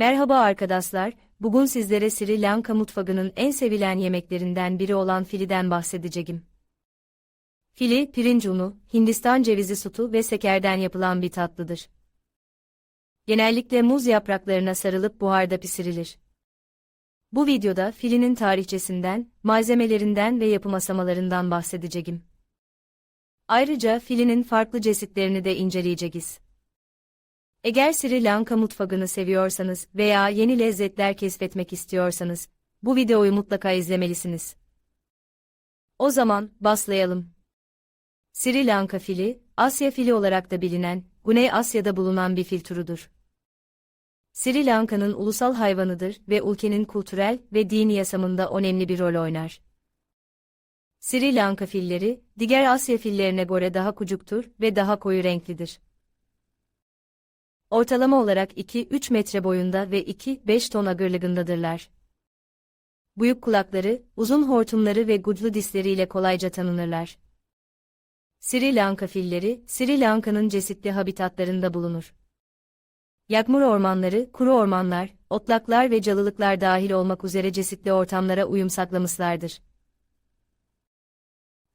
Merhaba arkadaşlar, bugün sizlere Sri Lanka mutfağının en sevilen yemeklerinden biri olan filiden bahsedeceğim. Fili, pirinç unu, Hindistan cevizi sütü ve sekerden yapılan bir tatlıdır. Genellikle muz yapraklarına sarılıp buharda pişirilir. Bu videoda filinin tarihçesinden, malzemelerinden ve yapım aşamalarından bahsedeceğim. Ayrıca filinin farklı çeşitlerini de inceleyeceğiz. Eğer Sri Lanka mutfağını seviyorsanız veya yeni lezzetler keşfetmek istiyorsanız, bu videoyu mutlaka izlemelisiniz. O zaman, başlayalım. Sri Lanka fili, Asya fili olarak da bilinen, Güney Asya'da bulunan bir fil türüdür. Sri Lanka'nın ulusal hayvanıdır ve ülkenin kültürel ve dini yaşamında önemli bir rol oynar. Sri Lanka filleri, diğer Asya fillerine göre daha kucuktur ve daha koyu renklidir. Ortalama olarak 2-3 metre boyunda ve 2-5 ton ağırlığındadırlar. Büyük kulakları, uzun hortumları ve güçlü disleriyle kolayca tanınırlar. Sri Lanka filleri, Sri Lanka'nın çeşitli habitatlarında bulunur. Yağmur ormanları, kuru ormanlar, otlaklar ve calılıklar dahil olmak üzere çeşitli ortamlara uyum saklamışlardır.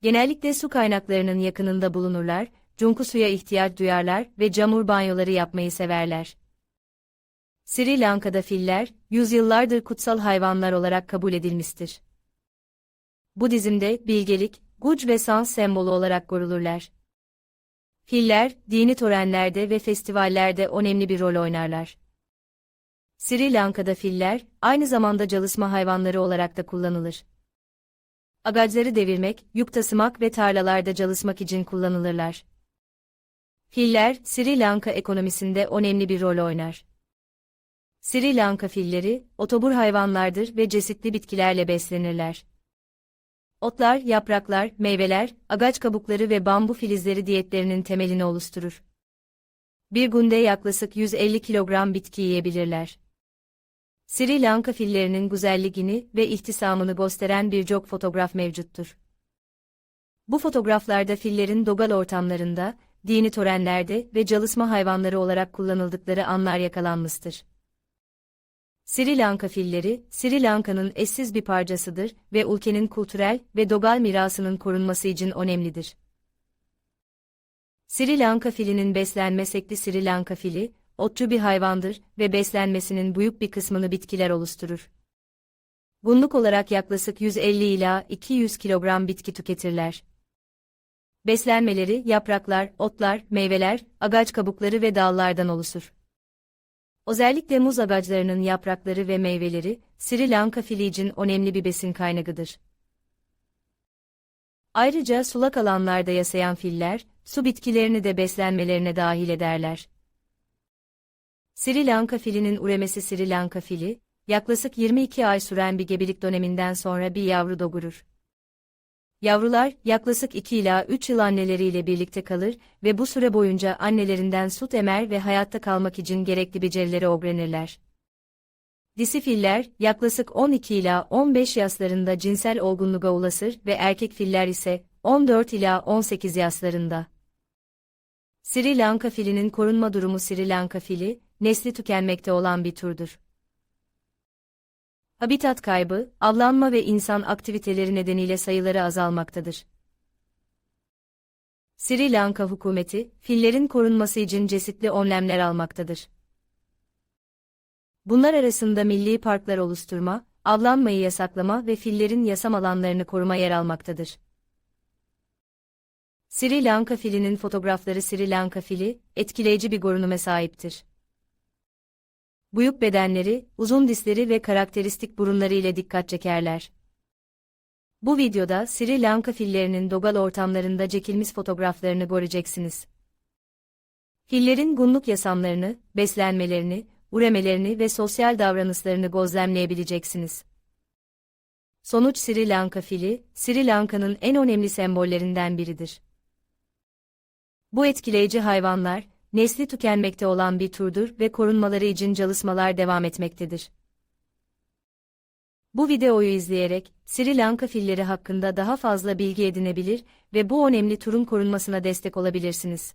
Genellikle su kaynaklarının yakınında bulunurlar, cunku suya ihtiyaç duyarlar ve camur banyoları yapmayı severler. Sri Lanka'da filler, yüzyıllardır kutsal hayvanlar olarak kabul edilmiştir. Budizm'de bilgelik, güç ve sans sembolü olarak görülürler. Filler, dini törenlerde ve festivallerde önemli bir rol oynarlar. Sri Lanka'da filler, aynı zamanda çalışma hayvanları olarak da kullanılır. Agacları devirmek, yük taşımak ve tarlalarda çalışmak için kullanılırlar. Filler, Sri Lanka ekonomisinde önemli bir rol oynar. Sri Lanka filleri, otobur hayvanlardır ve çeşitli bitkilerle beslenirler. Otlar, yapraklar, meyveler, agaç kabukları ve bambu filizleri diyetlerinin temelini oluşturur. Bir günde yaklaşık 150 kilogram bitki yiyebilirler. Sri Lanka fillerinin güzelliğini ve ihtisamını gösteren birçok fotoğraf mevcuttur. Bu fotoğraflarda fillerin dogal ortamlarında, dini törenlerde ve çalışma hayvanları olarak kullanıldıkları anlar yakalanmıştır. Sri Lanka filleri, Sri Lanka'nın eşsiz bir parçasıdır ve ülkenin kültürel ve dogal mirasının korunması için önemlidir. Sri Lanka filinin beslenme şekli Sri Lanka fili, otçu bir hayvandır ve beslenmesinin büyük bir kısmını bitkiler oluşturur. Günlük olarak yaklaşık 150 ila 200 kilogram bitki tüketirler. Beslenmeleri yapraklar, otlar, meyveler, agaç kabukları ve dallardan oluşur. Özellikle muz ağaçlarının yaprakları ve meyveleri, Sri Lanka fili için önemli bir besin kaynağıdır. Ayrıca sulak alanlarda yaşayan filler, su bitkilerini de beslenmelerine dahil ederler. Sri Lanka filinin üremesi Sri Lanka fili, yaklaşık 22 ay süren bir gebelik döneminden sonra bir yavru doğurur. Yavrular yaklaşık 2 ila 3 yıl anneleriyle birlikte kalır ve bu süre boyunca annelerinden süt emer ve hayatta kalmak için gerekli becerileri öğrenirler. Disi filler yaklaşık 12 ila 15 yaşlarında cinsel olgunluğa ulaşır ve erkek filler ise 14 ila 18 yaşlarında. Sri Lanka filinin korunma durumu Sri Lanka fili, nesli tükenmekte olan bir türdür. Habitat kaybı, avlanma ve insan aktiviteleri nedeniyle sayıları azalmaktadır. Sri Lanka hükümeti, fillerin korunması için çeşitli önlemler almaktadır. Bunlar arasında milli parklar oluşturma, avlanmayı yasaklama ve fillerin yasam alanlarını koruma yer almaktadır. Sri Lanka filinin fotoğrafları Sri Lanka fili, etkileyici bir görünüme sahiptir büyük bedenleri, uzun dişleri ve karakteristik burunları ile dikkat çekerler. Bu videoda Sri Lanka fillerinin dogal ortamlarında çekilmiş fotoğraflarını göreceksiniz. Fillerin günlük yaşamlarını, beslenmelerini, üremelerini ve sosyal davranışlarını gözlemleyebileceksiniz. Sonuç Sri Lanka fili, Sri Lanka'nın en önemli sembollerinden biridir. Bu etkileyici hayvanlar, nesli tükenmekte olan bir türdür ve korunmaları için çalışmalar devam etmektedir. Bu videoyu izleyerek, Sri Lanka filleri hakkında daha fazla bilgi edinebilir ve bu önemli turun korunmasına destek olabilirsiniz.